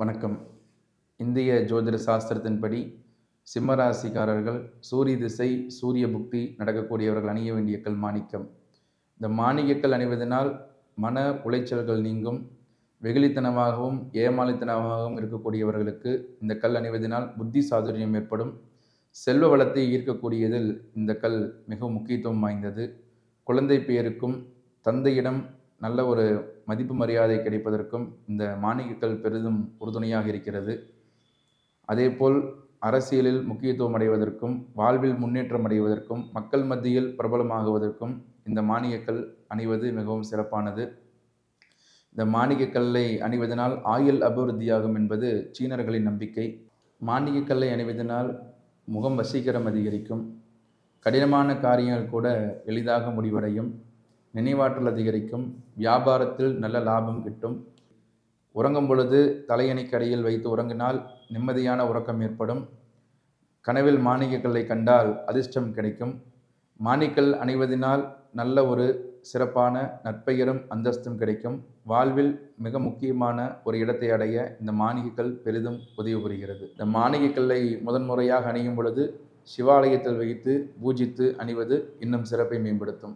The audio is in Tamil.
வணக்கம். இந்திய ஜோதிட சாஸ்திரத்தின்படி சிம்மராசிக்காரர்கள் சூரிய திசை சூரிய புக்தி நடக்கக்கூடியவர்கள் அணிய வேண்டிய கல் மாணிக்கம். இந்த மாணிக்கக்கல் அணிவதனால் மன உளைச்சல்கள் நீங்கும். வெகுளித்தனமாகவும் ஏமாளித்தனமாகவும் இருக்கக்கூடியவர்களுக்கு இந்த கல் அணிவதனால் புத்தி சாதுரியம் ஏற்படும். செல்வ வளத்தை ஈர்க்கக்கூடியதில் இந்த கல் மிகவும் முக்கியத்துவம் வாய்ந்தது. குழந்தை பெயருக்கும் தந்தையிடம் நல்ல ஒரு மதிப்பு மரியாதை கிடைப்பதற்கும் இந்த மாணிக்கக்கல் பெரிதும் உறுதுணையாக இருக்கிறது. அதேபோல் அரசியலில் முக்கியத்துவம் அடைவதற்கும் வாழ்வில் முன்னேற்றம் அடைவதற்கும் மக்கள் மத்தியில் பிரபலமாகுவதற்கும் இந்த மாணிக்கக்கல் அணிவது மிகவும் சிறப்பானது. இந்த மாணிக்கக்கல்லை அணிவதனால் ஆயுள் அபிவிருத்தியாகும் என்பது சீனர்களின் நம்பிக்கை. மாணிக்கக்கல்லை அணிவதனால் முகம் வசீகரம் அதிகரிக்கும். கடினமான காரியங்கள் கூட எளிதாக முடிவடையும். நினைவாற்றல் அதிகரிக்கும் வியாபாரத்தில் நல்ல லாபம் கிட்டும். உறங்கும் பொழுது தலையணைக்கடையில் வைத்து உறங்கினால் நிம்மதியான உறக்கம் ஏற்படும். கனவில் மாணிக்கக்கல்லை கண்டால் அதிர்ஷ்டம் கிடைக்கும். மாணிக்கல் அணிவதனால் நல்ல ஒரு சிறப்பான நற்பெயரும் அந்தஸ்தும் கிடைக்கும். வாழ்வில் மிக முக்கியமான ஒரு இடத்தை அடைய இந்த மாணிக்கக்கல் பெரிதும் உதவி புரிகிறது. இந்த மாணிக்கக்கல்லை முதன்முறையாக அணியும் பொழுது சிவாலயத்தில் வைத்து பூஜித்து அணிவது இன்னும் சிறப்பை மேம்படுத்தும்.